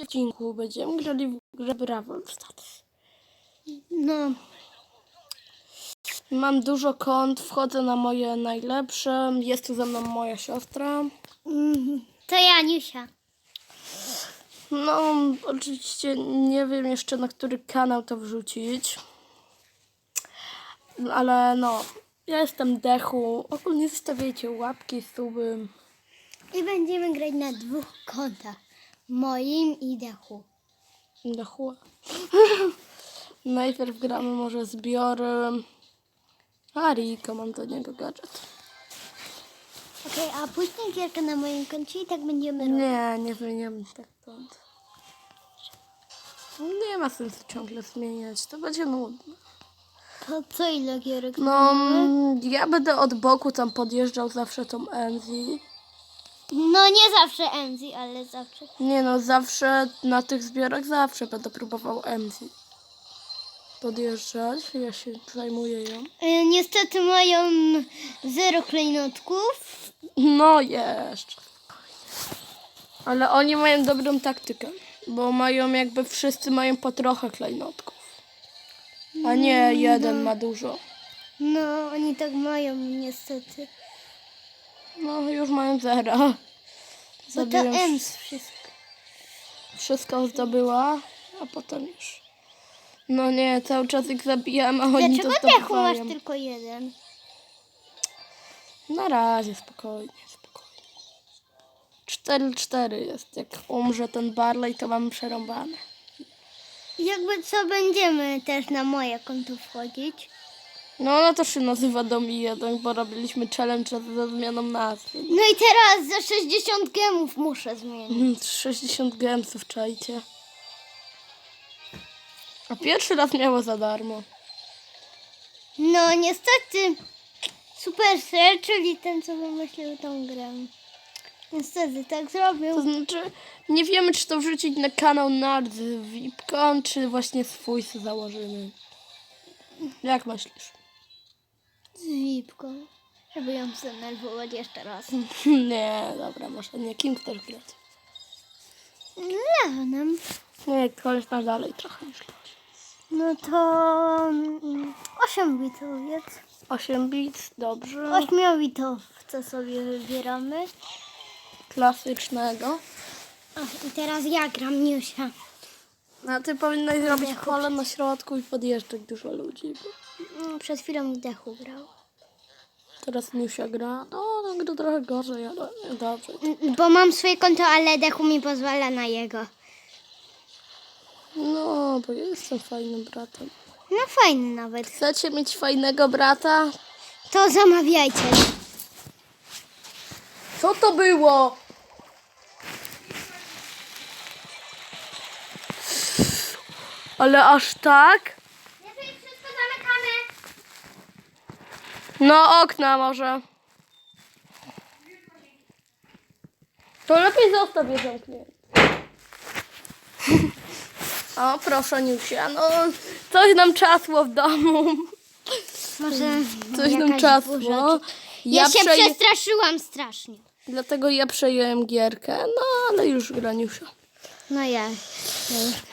odcinku będziemy grali w grę Brawl Stars. No, Mam dużo kont, wchodzę na moje najlepsze. Jest tu ze mną moja siostra. mm, to Janiusia. No, oczywiście nie wiem jeszcze na który kanał to wrzucić. Ale no, ja jestem Dechu. Ogólnie zostawiajcie łapki, suby. I będziemy grać na dwóch kontach. Moim i Dechu. Dechu. Najpierw gramy może zbiory. A Riko, mam do niego gadżet. Okej, a później gierkę na moim koncie i tak będziemy robić. Nie, nie zmieniamy tak stąd. Nie ma sensu ciągle zmieniać, to będzie nudne. To co ile gierek No, mm, ja będę od boku tam podjeżdżał zawsze tą Enzi. No nie zawsze Enzi, ale zawsze. Nie no, zawsze na tych zbiorach zawsze będę próbował Enzi. Podjeżdżać, ja się zajmuję ją. E, niestety mają zero klejnotków. No jeszcze. Ale oni mają dobrą taktykę, bo mają jakby wszyscy mają po trochę klejnotków. A nie jeden ma dużo. No, oni tak mają niestety. No już mają zero. Bo to Zabiłem Ems wszystko. wszystko zdobyła, a potem już. No nie, cały czas ich zabijam, a oni Dlaczego to Dechu masz tylko jeden? Na razie, spokojnie, spokojnie. 4-4 jest. Jak umrze ten Barley, to mamy przerąbane. Jakby co będziemy też na moje konto wchodzić. No ona to się nazywa Domi 1, bo robiliśmy challenge ze zmianą nazwy. No i teraz za 60 gemów muszę zmienić. Mm, 60 gemsów, czajcie. A pierwszy raz miało za darmo. No niestety Supercell, czyli ten co wymyślił tą grę. Niestety tak To zrobił. znaczy, nie wiemy czy to wrzucić na kanał Nard Vipcon, czy właśnie swój sobie założymy. Jak myślisz? Z Wipką. Żeby ją zdenerwować jeszcze raz. nie, dobra, może nie. Kim chcesz grać? Leonem. Nie, koleś masz dalej trochę niż Leon. No to mm, 8 bitowiec. 8 bit, dobrze. 8 bitowca sobie wybieramy. Klasycznego. O, I teraz ja gram Niusia. A ty powinnaś zrobić pole na środku i podjeżdżać dużo ludzi. Mm, Przed chwilą Dechu grał. teraz Niusia gra. No, ona gra trochę gorzej, ale dobrze. Mm, Bo mam swoje konto, ale Dechu mi pozwala na jego. No, bo jestem fajnym bratem. No fajny nawet. Chcecie mieć fajnego brata? To zamawiajcie. Co to było? Ale aż tak? Lepiej wszystko zamykamy. No, okna może. To lepiej zostaw je zamknięte. O, proszę, Niusia, no coś nam czasło w domu. Może Coś nam jakaś czasło. burza Ja, się przeję... przestraszyłam strasznie. Dlatego ja przejąłem gierkę, no ale już gra Niusia. No ja.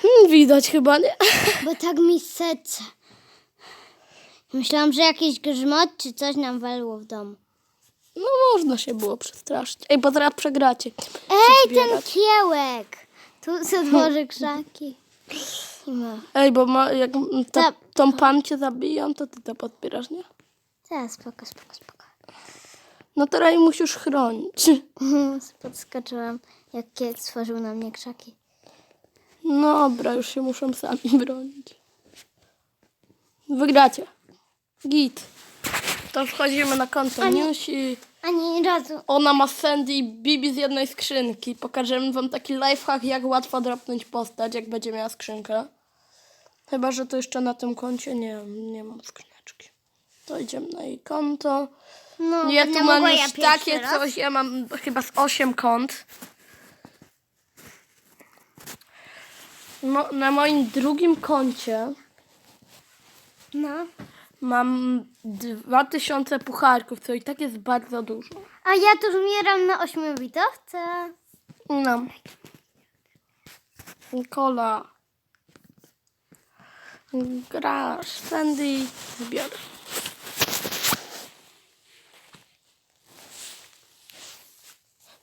Hmm, widać chyba, nie? Bo tak mi serce. Myślałam, że jakiś grzmot czy coś nam walło w domu. No można się było przestraszyć. Ej, bo zaraz przegracie. Ej, ten kiełek! Tu se tworzy krzaki. I ma. Ej, bo ma, jak ta, tą pan cię zabiją, to ty to podpierasz, nie? Teraz spoko, spoko, spoko. No teraz musisz chronić. Podskoczyłam, jak kiek stworzył na mnie krzaki. Dobra, już się muszą sami bronić. Wygracie. Git. To wchodzimy na konto Niusi. Ani razu. Ona ma Sandy i Bibi z jednej skrzynki. Pokażemy wam taki lifehack, jak łatwo dropnąć postać, jak będzie miała skrzynkę. Chyba, że to jeszcze na tym koncie nie, nie mam skrzyneczki. To idziemy na jej konto. No, Ja będę tu mam mogła już pierwszy takie raz. coś, ja mam chyba z 8 kont. No, na moim drugim koncie No. mam 2000 pucharków, co i tak jest bardzo dużo. A ja tu zbieram na ośmiobitowce. No. Nikola. Grasz. Sandy. Zbiorę.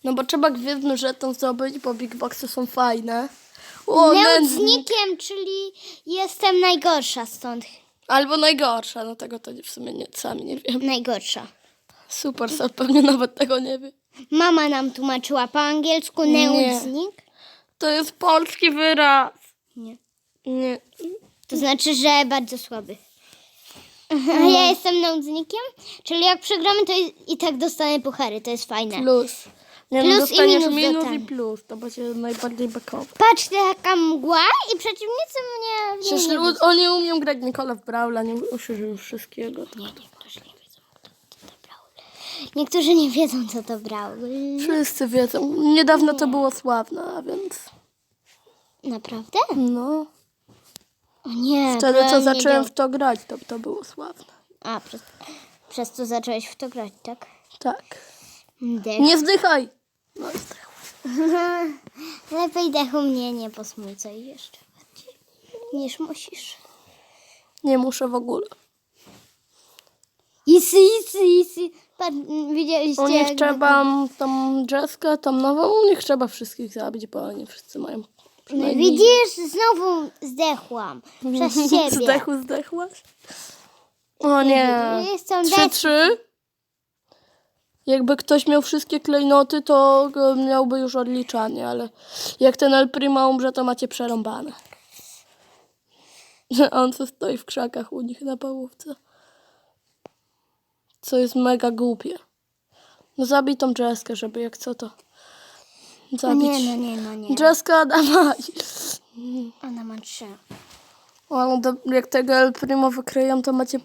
No bo trzeba gwiezdny żeton zdobyć, bo big boxy są fajne. O, nędznik. Nędznikiem, czyli jestem najgorsza stąd. Albo najgorsza, no tego to w sumie nie, sami nie wiem. Najgorsza. Super, Sal pewnie nawet tego nie wie. Mama nam tłumaczyła po angielsku Nie. nędznik. To jest polski wyraz. Nie. Nie. To znaczy, że bardzo słaby. A ja jestem nędznikiem, czyli jak przegramy, to i, i tak dostanę puchary. To jest fajne. Plus. Nie, Plus no i dostaniesz minus minus, i plus. To będzie najbardziej bekowe. Patrz, taka mgła i przeciwnicy mnie w Przecież niej nie oni umieją grać Nikola w Brawla, nie użyją wszystkiego. To, Niektórzy nie wiedzą, co to brały. wszyscy wiedzą. Niedawno to było sławne, a więc Naprawdę? no. O nie. Wtedy co nie zacząłem działa. w to grać, to, to było sławne. A, przez, przez to zacząłeś w to grać, tak? Tak. Dech. Nie zdychaj! No i zdechła. Lepiej dechu mnie nie posmucaj jeszcze bardziej niż musisz. Nie muszę w ogóle. Isy, isy, isy. Widzieliście U nich jak- trzeba tą Jesskę, tą nową, u nich trzeba wszystkich zabić, bo oni wszyscy mają przynajmniej... Widzisz, znowu zdechłam. Przez ciebie. Zdechu, zdechłaś? O nie. Jestem Trzy, trzy. Jakby ktoś miał wszystkie klejnoty, to go miałby już odliczanie, ale jak ten El Primo umrze, to macie przerąbane. Że on co stoi w krzakach u nich na pałówce. Co jest mega głupie. No zabij tą Jesskę, żeby jak co to No zabić. nie, no nie, no nie. Jessica, dawaj. Ona ma trzy. O, ale do, jak tego El Primo wykryją, to macie...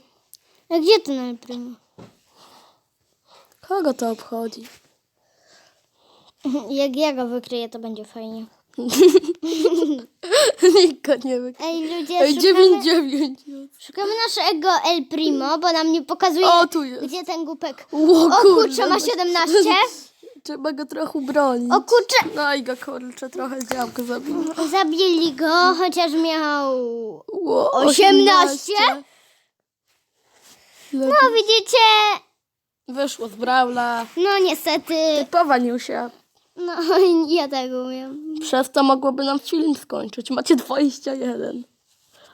A gdzie ten El Primo? Kogo to obchodzi? Jak ja go wykryję, to będzie fajnie. Nikt go nie wykryje. Ej, ludzie, Ej, szukamy, 9, 9. szukamy naszego El Primo, bo nam nie pokazuje, O, tu jest. gdzie ten głupek. O, O kurczę, ma no. 17? Trzeba go trochę bronić. O kurczę, No i go kurczę, trochę działko zabił. zabili go, chociaż miał... Ło, 18? Le- No widzicie, Wyszło z Brawla. no niestety, Typowa Niusia. no ja tego umiem. Przez to mogłoby nam film skończyć. Macie 21.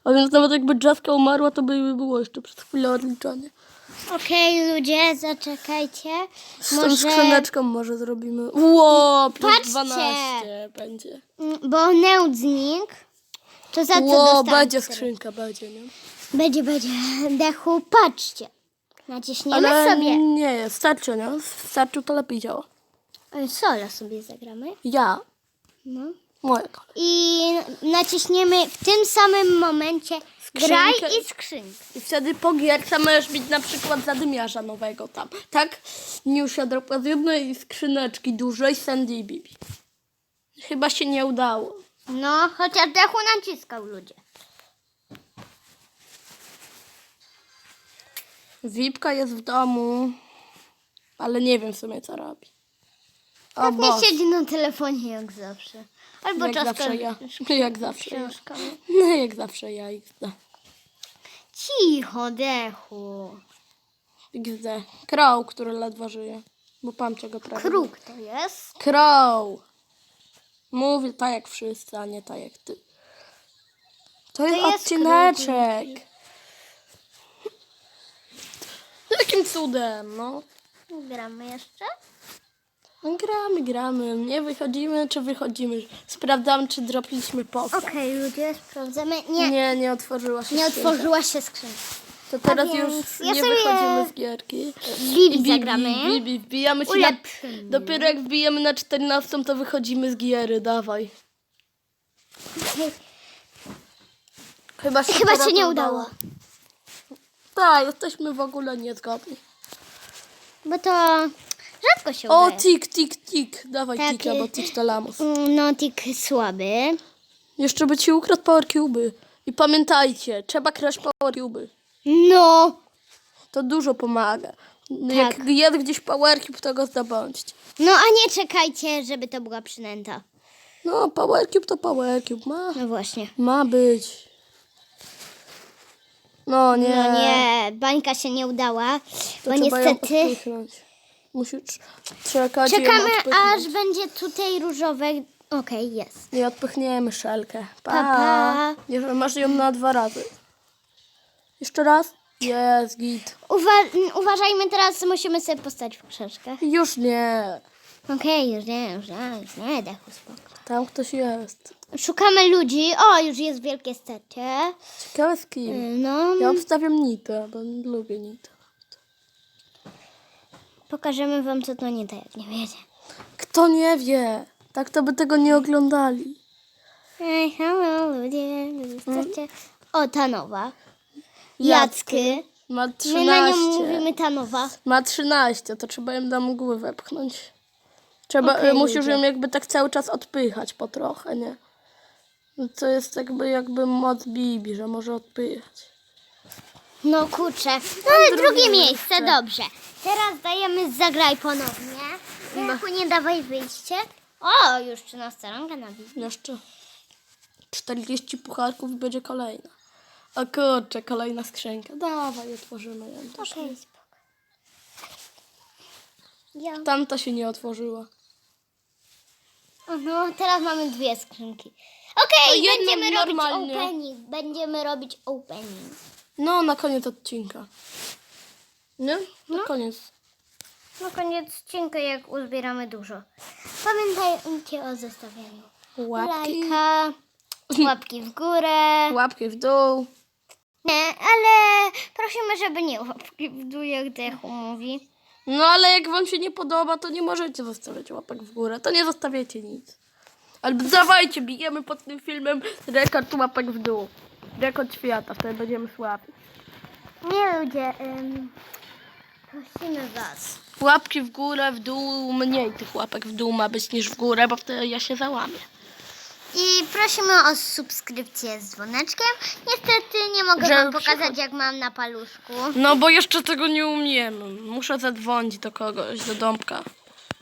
A więc nawet jakby Jessica umarła, to by było jeszcze przez chwilę odliczanie. Okej, ludzie, zaczekajcie. Z tą Może, skrzyneczką może zrobimy. Ło, plus Patrzcie. 12 będzie. Mm, bo nędznik, to za co Ło, będzie skrzynka, będzie, nie? Będzie, będzie. Dechu, patrzcie. Naciśniemy Ale sobie. nie starczy, nie? Starczy to lepiej działa. Oj, Sola sobie zagramy. Ja, No. moja kolej. I naciśniemy w tym samym momencie Skrzynkę. graj i skrzynkę. I wtedy po gierce możesz mieć na przykład zadymiarza nowego tam. Tak? Niusia dropa z jednej skrzyneczki dużej Sandy i Bibi. Chyba się nie udało. No, chociaż Dechu naciskał ludzie. Wipka jest w domu, ale nie wiem w sumie co robi. O Tak Boże, nie siedzi na telefonie jak zawsze. Albo jak czasem zawsze ja. Jak zawsze ja. No jak zawsze ja XD. Cicho, Dechu. XD. Crow, który ledwo żyje. Bo pamcie go prawie. Kruk to jest. Crow. Mówię tak jak wszyscy, a nie tak jak ty. To jest, jest odcineczek. Jakim cudem, no. Gramy jeszcze? No Gramy, gramy. Nie wychodzimy, czy wychodzimy. Sprawdzam, czy dropiliśmy postać. Okej, ludzie, sprawdzamy. Nie, nie, Nie, nie otworzyła się skrzynka. otworzyła się skrzynka. To teraz A więc już ja nie sobie wychodzimy z gierki. Bibi, zagramy. Bibi, wbijamy się na... Ulepszymy. Dopiero jak wbijemy na 14, to wychodzimy z giery. Dawaj. Chyba się, Chyba się nie udało. Tak, jesteśmy w ogóle niezgodni. Bo to rzadko się O, udaje. tik, tik, tik. Dawaj Tak, tik, albo tik to lamus. Mm, No, tik słaby. Jeszcze by ci ukradł power cube'y. I pamiętajcie, trzeba kraść power cube'y. No. To dużo pomaga. Tak. Jak jest gdzieś power cube, to go zdobądźcie. No, a nie czekajcie, żeby to była przynęta. No, Power Cube to Power Cube. Ma, No właśnie. ma być. No nie. No nie, bańka się nie udała, To bo trzeba ją niestety odpychnąć. Musisz czekać i ją czekamy odpychnąć. aż będzie tutaj różowe. Okej, jest. Nie odpychniemy szelkę. Pa. Pa, pa. Nie, Masz ją na dwa razy. Jeszcze raz? Jest, git. Uwa- uważajmy teraz, musimy sobie postać w krzaczkach. Już nie. Okej, już nie, już nie, już nie, dachu spoko. Tam ktoś jest. Szukamy ludzi. O, już jest wielkie stecie. Ciekawe z kim. No, Ja obstawiam Nitę, bo lubię Nitę. pokażemy wam, co to nie tak, jak nie wiecie. Kto nie wie? Tak to by tego nie oglądali. Ej, hello, ludzie, ludzie stecie. O, ta nowa. Jacky. Jacky. Ma My na nią 13. mówimy ta nowa. Ma 13, to trzeba ją do mgły wepchnąć. Trzeba, e, musisz ją jakby tak cały czas odpychać po trochę, nie? No To jest jakby, jakby moc Bibi, że może odpychać. No kurczę. No ale drugie drugie miejsce, miejsce. dobrze. Teraz dajemy zagraj ponownie. Jaku nie dawaj wyjście. O, już 13 ranga na widz. Jeszcze 40 pucharków i będzie kolejna. O kurczę, kolejna skrzynka. Dawaj, otworzymy ją. Okej, spoko. Ja. Tamta się nie otworzyła. O, No, teraz mamy dwie skrzynki. Okej, To jedną będziemy robić opening. Będziemy robić opening. No, na koniec odcinka. Nie? Na No. koniec. Na koniec odcinka, jak uzbieramy dużo. Pamiętajcie o zostawianiu Łapki. lajka, łapki w górę. Łapki w dół. Nie, ale prosimy, żeby nie łapki w dół, jak Dechu mówi. No ale jak wam się nie podoba, to nie możecie zostawiać łapek w górę. To nie zostawiacie nic. Albo dawajcie, bijemy pod tym filmem rekord łapek w dół. Rekord świata, wtedy będziemy słabi. Nie ludzie, prosimy was. Łapki w górę, w dół, mniej tych łapek w dół ma być niż w górę, bo wtedy ja się załamię. I prosimy o subskrypcję z dzwoneczkiem. Niestety nie mogę Że wam pokazać, jak mam na paluszku. No bo jeszcze tego nie umiem. Muszę zadzwonić do kogoś, do Dąbka.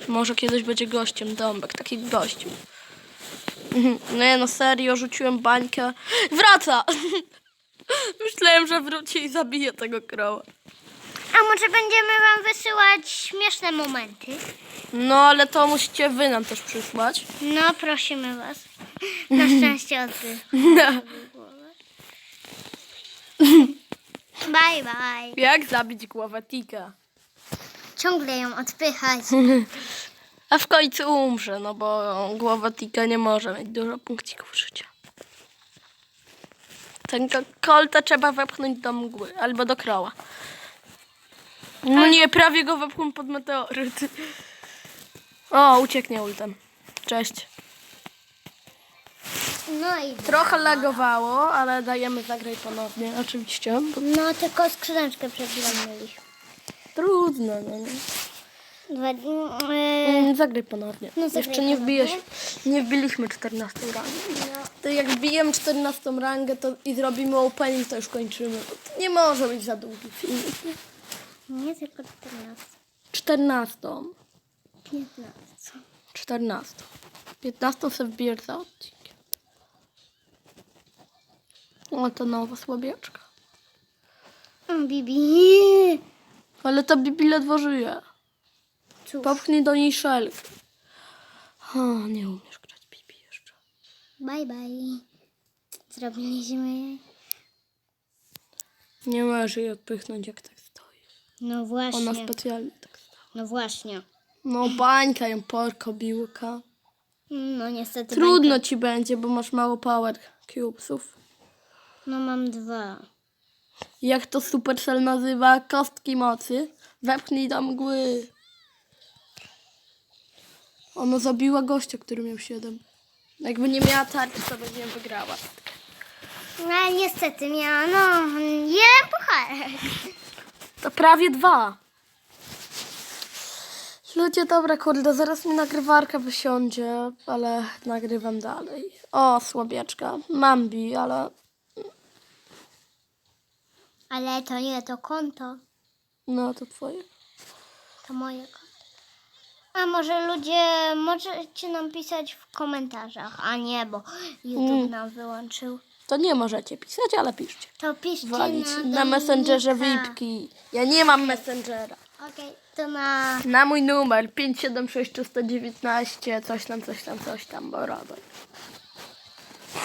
Może kiedyś będzie gościem Dąbek, taki gościu. Mhm. Nie no, serio, rzuciłem bańkę. Wraca! Myślałem, że wróci i zabije tego kroła. A może będziemy wam wysyłać śmieszne momenty? No, ale to musicie wy nam też przysłać. No, prosimy was. Na szczęście od wy. Bye, bye. Jak zabić głowę Tika? Ciągle ją odpychać. A w końcu umrze, no bo głowa Tika nie może mieć dużo punkcików życia. Ten ko- kolta trzeba wepchnąć do mgły albo do kroła. No nie, prawie go wepchłem pod meteoryt. O, ucieknie ultem. Cześć. No i Trochę lagowało, ale dajemy zagraj ponownie, oczywiście. No, tylko skrzyneczkę przed chwilą mieliśmy. trudno, no nie. Dwa, e, Mm, Zagraj ponownie. No, zagraj Jeszcze nie, wbijesz, nie wbiliśmy 14 rangi. To jak wbijemy 14 rangę to i zrobimy opening, to już kończymy. To nie może być za długi film. nie tylko 14. 14. 15. 14. 15 sobie wbijesz za odcinkiem. O, to nowa słabieczka. O, Bibi. Ale ta Bibi ledwo żyje. Cóż, Popchnij do niej szelkę. O, nie umiesz grać Bibi jeszcze. bye bye. Zrobiliśmy. Nie możesz jej odpychnąć jak tak stoi. No Ona właśnie. specjalnie tak stoi. No właśnie. No bańka ją porko biłka. No niestety. Trudno ci będzie, bo masz mało power cubesów. No mam dwa. Jak to Supercell nazywa? Kostki mocy. Wepchnij do mgły. Ona zabiła gościa, który miał 7. Jakby nie miała tarczy, to by nie wygrała. No niestety miała, no, jeden pucharek. To prawie dwa. Ludzie, dobra, kurde, zaraz mi nagrywarka wysiądzie, ale nagrywam dalej. O, słabieczka. Mam bi, ale Ale to nie to konto. no to twoje. To moje konto. A może ludzie, możecie nam pisać w komentarzach, a nie, bo YouTube Mm. nam wyłączył. To nie możecie pisać, ale piszcie. To piszcie Walić na, na Messengerze Dominika. VIPki. Ja nie mam Messengera. Okej, to na... Na mój numer 576 319 coś tam, coś tam, coś tam, bo robię.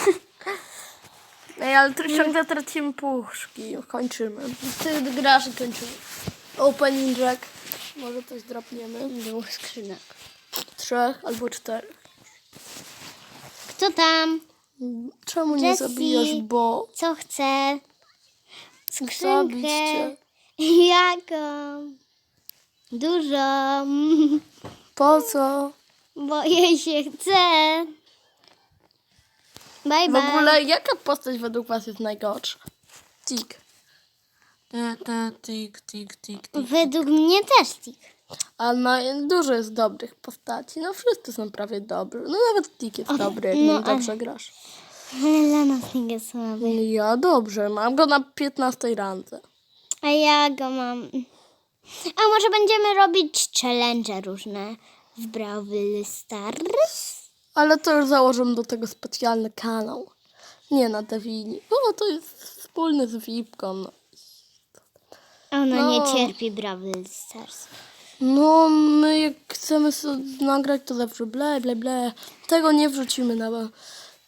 Ej, ale tu ciągle tracimy puszki. Kończymy. Ty grasz i kończymy. Opening jack. Może coś drapniemy. Dwóch skrzynek. Trzech albo czterech. Kto tam? Czemu nie Jessie. zabijasz, bo Co chce? zabić Skrzynkę. cię. Jaką? Dużo. Po co? Bo jej się chce. Bye W bye. ogóle jaka postać według was jest najgorsza? Tik. Te, te, tik, tik, tik, tik. Według mnie też tik. A no, dużo jest dobrych postaci. No wszyscy są prawie dobrzy. No nawet Tik jest dobry, jak no, nim ale- dobrze grasz. Ale dla nas nie jest słaby. Ja dobrze, mam go na 15 randze. A ja go mam. A może będziemy robić challenge różne w Brawl Stars? Ale to już założę do tego specjalny kanał. Nie na Devili. No to jest wspólny z Wipką. No. Ona No. nie cierpi Brawl Stars. no my jak chcemy sobie nagrać to zawsze ble, ble, ble. Tego nie wrzucimy na...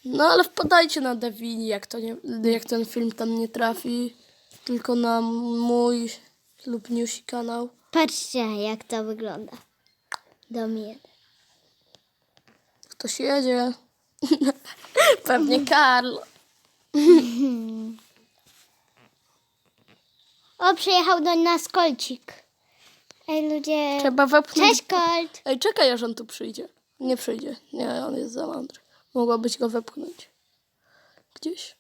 No ale wpadajcie na Devili, jak, to nie, jak ten film tam nie trafi. Tylko na mój lub Newsi kanał. Patrzcie, jak to wygląda. Dom jeden. Ktoś jedzie. Pewnie Karl. O, przyjechał do nas Kolcik. Ej, ludzie. Trzeba wepchnąć. Cześć, Colt. Ej, czekaj, aż on tu przyjdzie. Nie przyjdzie. Nie, on jest za mądry. Mogłabyś go wepchnąć. Gdzieś.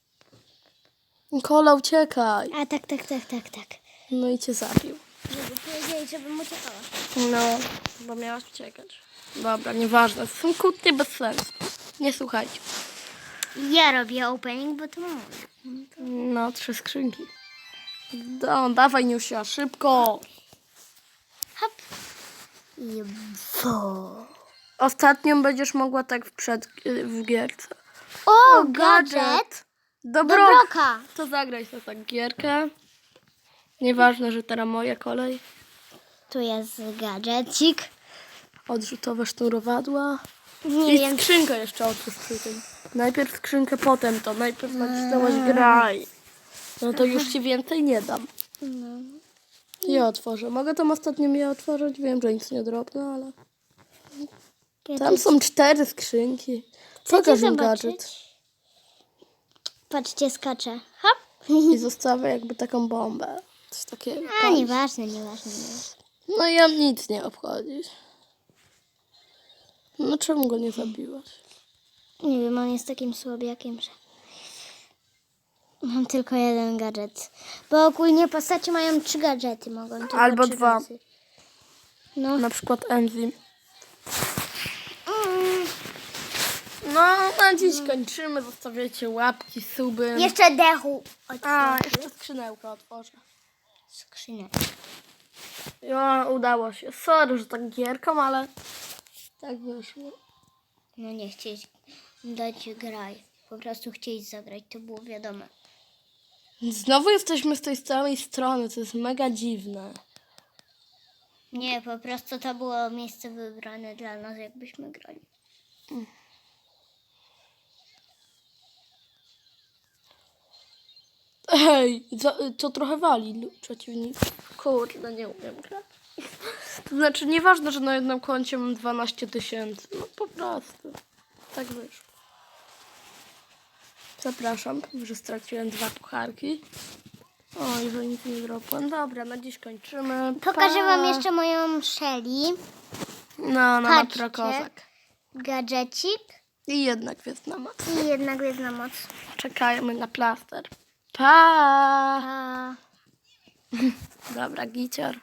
Kola, uciekaj. A tak, tak, tak, tak, tak. No i cię zabił. Żeby powiedzieli, żebym uciekała. No, bo miałaś uciekać. Dobra, nieważne. Są kłótnie bez sensu. Nie słuchajcie. Ja robię opening, bo to mam. No, trzy skrzynki. No, dawaj, Niusia, szybko. Hop. I wo. Ostatnią będziesz mogła tak w, przed, w gierce. O, gadżet. Dobro. Dobroka. To zagraj sobie tak gierkę. Nieważne, że teraz moja kolej. Tu jest gadżecik. Odrzutowe sznurowadła. Nie I wiem. skrzynkę jeszcze otwórz przy tym. Najpierw skrzynkę, potem to. Najpierw nacisnęłaś graj. No to już ci więcej nie dam. No. Ja otworzę. Mogę tam ostatnio je otworzyć? Wiem, że nic nie drobne, ale... Tam są cztery skrzynki. Pokaż mi gadżet. Patrzcie, skacze. Hop. I zostawię jakby taką bombę. Coś takiego. A, nieważne, nieważne. nieważne. No ja nic nie obchodzi. No czemu go nie zabiłaś? Nie wiem, on jest takim słabiakiem, że... Mam tylko jeden gadżet. Bo ogólnie postacie mają trzy gadżety, mogą tylko Albo trzy dwa. razy. No. Na przykład enzym. Mm. No, na dziś kończymy. Zostawiacie łapki, suby. Jeszcze dechu. A, jeszcze skrzynęłkę otworzę. Skrzynę. Ja, udało się. Sorry, że tak gierką, ale tak wyszło. No nie chcieć dać graj. Po prostu chcieć zagrać, to było wiadome. Znowu jesteśmy z tej samej strony, to jest mega dziwne. Nie, po prostu to było miejsce wybrane dla nas, jakbyśmy grali. Ej, za, to trochę wali lu- przeciwnik. Kurde, nie umiem grać. To znaczy, nieważne, że na jednym koncie mam 12 tysięcy. No po prostu. Tak wyszło. Przepraszam, że straciłem dwa pucharki. Oj, że nic nie dropłem. Dobra, na dziś kończymy. Pokażę Pa. wam jeszcze moją Shelly. No, no, Patrzcie. na prokozak. Gadżecik I jednak jest na moc. i jedna gwiezdna moc. Czekajmy na plaster. Pa! A... Dobra, gicior.